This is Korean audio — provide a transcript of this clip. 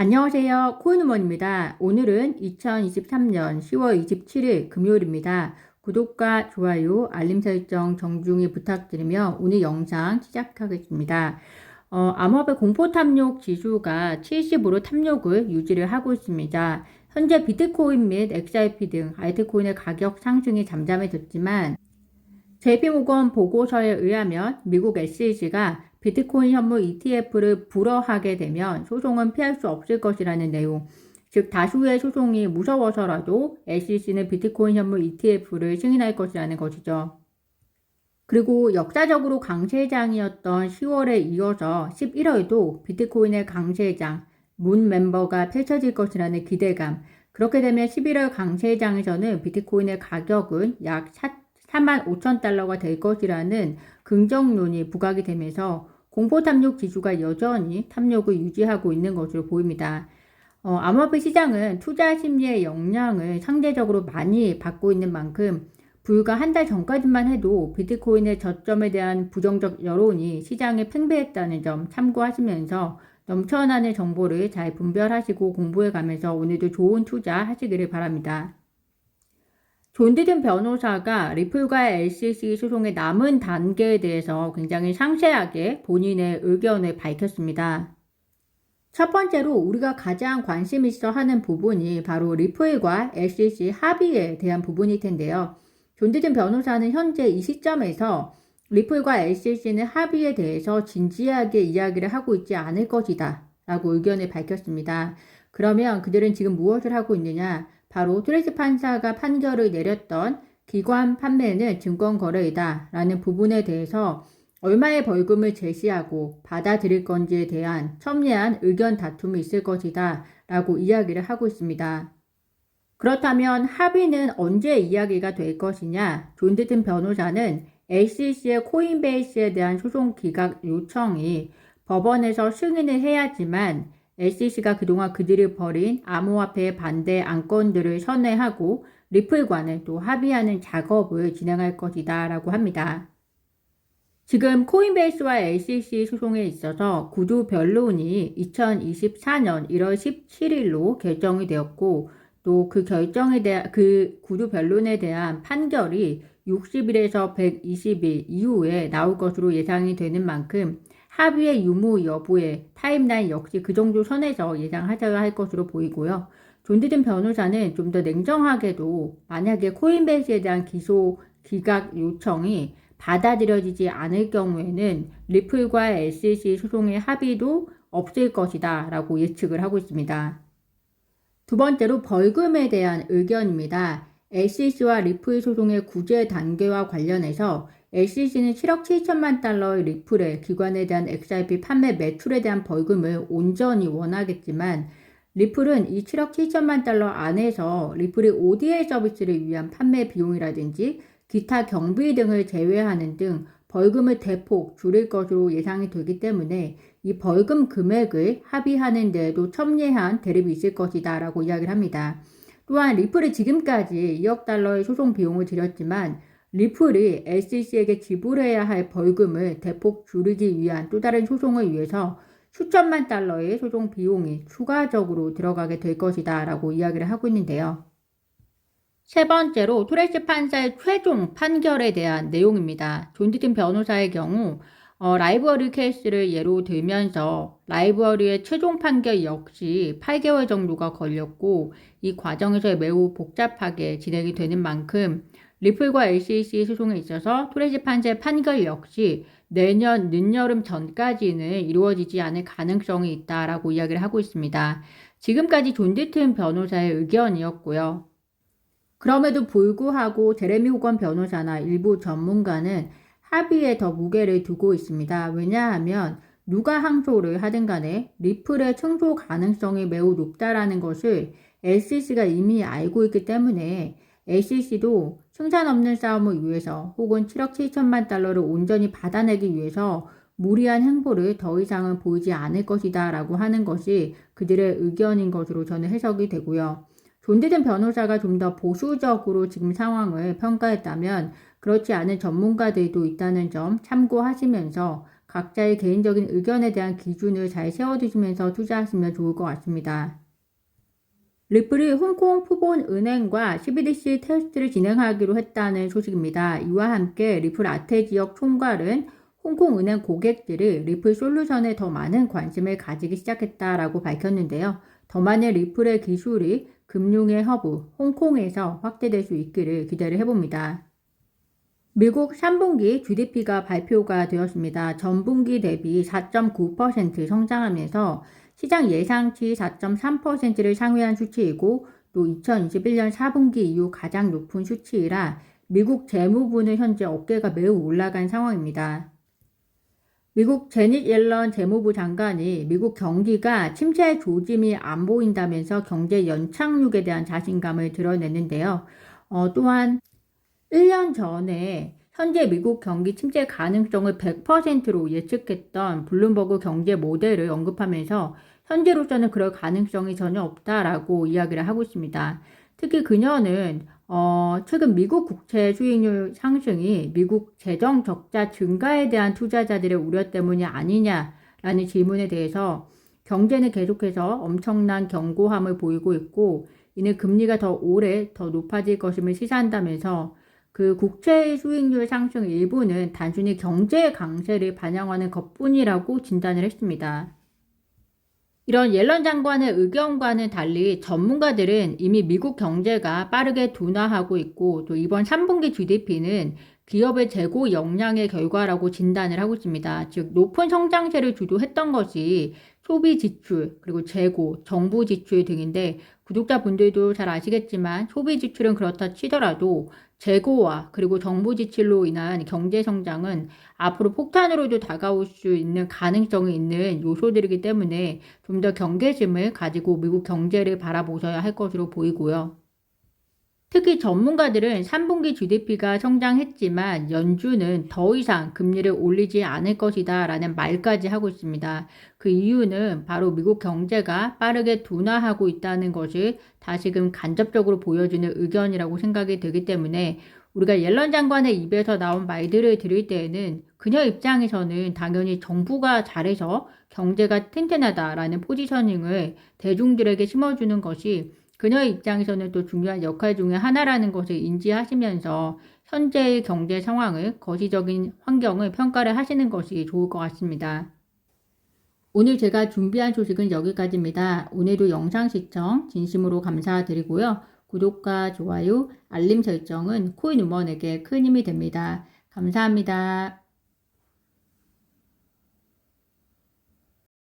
안녕하세요. 코인우먼입니다. 오늘은 2023년 10월 27일 금요일입니다. 구독과 좋아요, 알림 설정 정중히 부탁드리며 오늘 영상 시작하겠습니다. 어, 암호화폐 공포 탐욕 지수가 70으로 탐욕을 유지를 하고 있습니다. 현재 비트코인 및 XRP 등 알트코인의 가격 상승이 잠잠해졌지만 JP모건 보고서에 의하면 미국 SEC가 비트코인 현물 ETF를 불허하게 되면 소송은 피할 수 없을 것이라는 내용. 즉 다수의 소송이 무서워서라도 SEC는 비트코인 현물 ETF를 승인할 것이라는 것이죠. 그리고 역사적으로 강세장이었던 10월에 이어서 11월도 비트코인의 강세장, 문 멤버가 펼쳐질 것이라는 기대감. 그렇게 되면 11월 강세장에서는 비트코인의 가격은 약4 만 5천 달러가 될 것이라는 긍정론이 부각이 되면서 공포 탐욕 지수가 여전히 탐욕을 유지하고 있는 것으로 보입니다. 어, 암호화폐 시장은 투자 심리의 영향을 상대적으로 많이 받고 있는 만큼 불과 한 달 전까지만 해도 비트코인의 저점에 대한 부정적 여론이 시장에 팽배했다는 점 참고하시면서 넘쳐나는 정보를 잘 분별하시고 공부해 가면서 오늘도 좋은 투자 하시기를 바랍니다. 존 디든 변호사가 리플과 LCC 소송의 남은 단계에 대해서 굉장히 상세하게 본인의 의견을 밝혔습니다. 첫 번째로 우리가 가장 관심 있어 하는 부분이 바로 리플과 LCC 합의에 대한 부분일 텐데요. 존 디든 변호사는 현재 이 시점에서 리플과 LCC는 합의에 대해서 진지하게 이야기를 하고 있지 않을 것이다 라고 의견을 밝혔습니다. 그러면 그들은 지금 무엇을 하고 있느냐? 바로 트레스 판사가 판결을 내렸던 기관 판매는 증권거래이다 라는 부분에 대해서 얼마의 벌금을 제시하고 받아들일 건지에 대한 첨예한 의견 다툼이 있을 것이다 라고 이야기를 하고 있습니다. 그렇다면 합의는 언제 이야기가 될 것이냐? 존드튼 변호사는 LCC의 코인베이스에 대한 소송 기각 요청이 법원에서 승인을 해야지만 SEC가 그동안 그들이 벌인 암호화폐 반대 안건들을 선회하고 리플과는 또 합의하는 작업을 진행할 것이다 라고 합니다. 지금 코인베이스와 SEC 소송에 있어서 구조 변론이 2024년 1월 17일로 결정이 되었고 또 그 결정에 대한 그 구조 변론에 대한 판결이 60일에서 120일 이후에 나올 것으로 예상이 되는 만큼 합의의 유무 여부에 타임라인 역시 그 정도 선에서 예상하셔야 할 것으로 보이고요. 존디든 변호사는 좀 더 냉정하게도 만약에 코인베이스에 대한 기소 기각 요청이 받아들여지지 않을 경우에는 리플과 SEC 소송의 합의도 없을 것이다 라고 예측을 하고 있습니다. 두 번째로 벌금에 대한 의견입니다. SEC와 리플 소송의 구제 단계와 관련해서 LCC는 7억 7천만 달러의 리플의 기관에 대한 XRP 판매 매출에 대한 벌금을 온전히 원하겠지만 리플은 이 7억 7천만 달러 안에서 리플의 ODA 서비스를 위한 판매 비용이라든지 기타 경비 등을 제외하는 등 벌금을 대폭 줄일 것으로 예상이 되기 때문에 이 벌금 금액을 합의하는 데에도 첨예한 대립이 있을 것이다 라고 이야기를 합니다. 또한 리플이 지금까지 2억 달러의 소송 비용을 들였지만 리플이 SEC에게 지불해야 할 벌금을 대폭 줄이기 위한 또 다른 소송을 위해서 수천만 달러의 소송 비용이 추가적으로 들어가게 될 것이다 라고 이야기를 하고 있는데요. 세 번째로 토레스 판사의 최종 판결에 대한 내용입니다. 존디튼 변호사의 경우 어, 라이브러리 케이스를 예로 들면서 라이브러리의 최종 판결 역시 8개월 정도가 걸렸고 이 과정에서 매우 복잡하게 진행이 되는 만큼 리플과 LCC 소송에 있어서 토레지 판사의 판결 역시 내년 늦여름 전까지는 이루어지지 않을 가능성이 있다라고 이야기를 하고 있습니다. 지금까지 존 디튼 변호사의 의견이었고요. 그럼에도 불구하고 제레미 호건 변호사나 일부 전문가는 합의에 더 무게를 두고 있습니다. 왜냐하면 누가 항소를 하든 간에 리플의 승소 가능성이 매우 높다라는 것을 SEC가 이미 알고 있기 때문에 SEC도 승산 없는 싸움을 위해서 혹은 7억 7천만 달러를 온전히 받아내기 위해서 무리한 행보를 더 이상은 보이지 않을 것이다 라고 하는 것이 그들의 의견인 것으로 저는 해석이 되고요. 존대된 변호사가 좀 더 보수적으로 지금 상황을 평가했다면 그렇지 않은 전문가들도 있다는 점 참고하시면서 각자의 개인적인 의견에 대한 기준을 잘 세워두시면서 투자하시면 좋을 것 같습니다. 리플이 홍콩 푸본 은행과 CBDC 테스트를 진행하기로 했다는 소식입니다. 이와 함께 리플 아태 지역 총괄은 홍콩 은행 고객들이 리플 솔루션에 더 많은 관심을 가지기 시작했다라고 밝혔는데요. 더 많은 리플의 기술이 금융의 허브 홍콩에서 확대될 수 있기를 기대를 해봅니다. 미국 3분기 GDP가 발표가 되었습니다. 전분기 대비 4.9% 성장하면서 시장 예상치 4.3%를 상회한 수치이고 또 2021년 4분기 이후 가장 높은 수치이라 미국 재무부는 현재 어깨가 매우 올라간 상황입니다. 미국 제닛 옐런 재무부 장관이 미국 경기가 침체 조짐이 안 보인다면서 경제 연착륙에 대한 자신감을 드러냈는데요. 어, 또한 1년 전에 현재 미국 경기 침체 가능성을 100%로 예측했던 블룸버그 경제 모델을 언급하면서 현재로서는 그럴 가능성이 전혀 없다라고 이야기를 하고 있습니다. 특히 그녀는 어, 최근 미국 국채 수익률 상승이 미국 재정 적자 증가에 대한 투자자들의 우려 때문이 아니냐라는 질문에 대해서 경제는 계속해서 엄청난 견고함을 보이고 있고 이는 금리가 더 오래 더 높아질 것임을 시사한다면서 그 국채 수익률 상승 일부는 단순히 경제 강세를 반영하는 것뿐이라고 진단을 했습니다. 이런 옐런 장관의 의견과는 달리 전문가들은 이미 미국 경제가 빠르게 둔화하고 있고 또 이번 3분기 GDP는 기업의 재고 역량의 결과라고 진단을 하고 있습니다. 즉 높은 성장세를 주도했던 것이 소비 지출, 그리고 재고, 정부 지출 등인데 구독자분들도 잘 아시겠지만 소비 지출은 그렇다 치더라도 재고와 그리고 정부 지출로 인한 경제 성장은 앞으로 폭탄으로도 다가올 수 있는 가능성이 있는 요소들이기 때문에 좀 더 경계심을 가지고 미국 경제를 바라보셔야 할 것으로 보이고요. 특히 전문가들은 3분기 GDP가 성장했지만 연준은 더 이상 금리를 올리지 않을 것이다 라는 말까지 하고 있습니다. 그 이유는 바로 미국 경제가 빠르게 둔화하고 있다는 것을 다시금 간접적으로 보여주는 의견이라고 생각이 되기 때문에 우리가 옐런 장관의 입에서 나온 말들을 들을 때에는 그녀 입장에서는 당연히 정부가 잘해서 경제가 튼튼하다라는 포지셔닝을 대중들에게 심어주는 것이 그녀의 입장에서는 또 중요한 역할 중의 하나라는 것을 인지하시면서 현재의 경제 상황을 거시적인 환경을 평가를 하시는 것이 좋을 것 같습니다. 오늘 제가 준비한 소식은 여기까지입니다. 오늘도 영상 시청 진심으로 감사드리고요. 구독과 좋아요, 알림 설정은 코인 우먼에게 큰 힘이 됩니다. 감사합니다.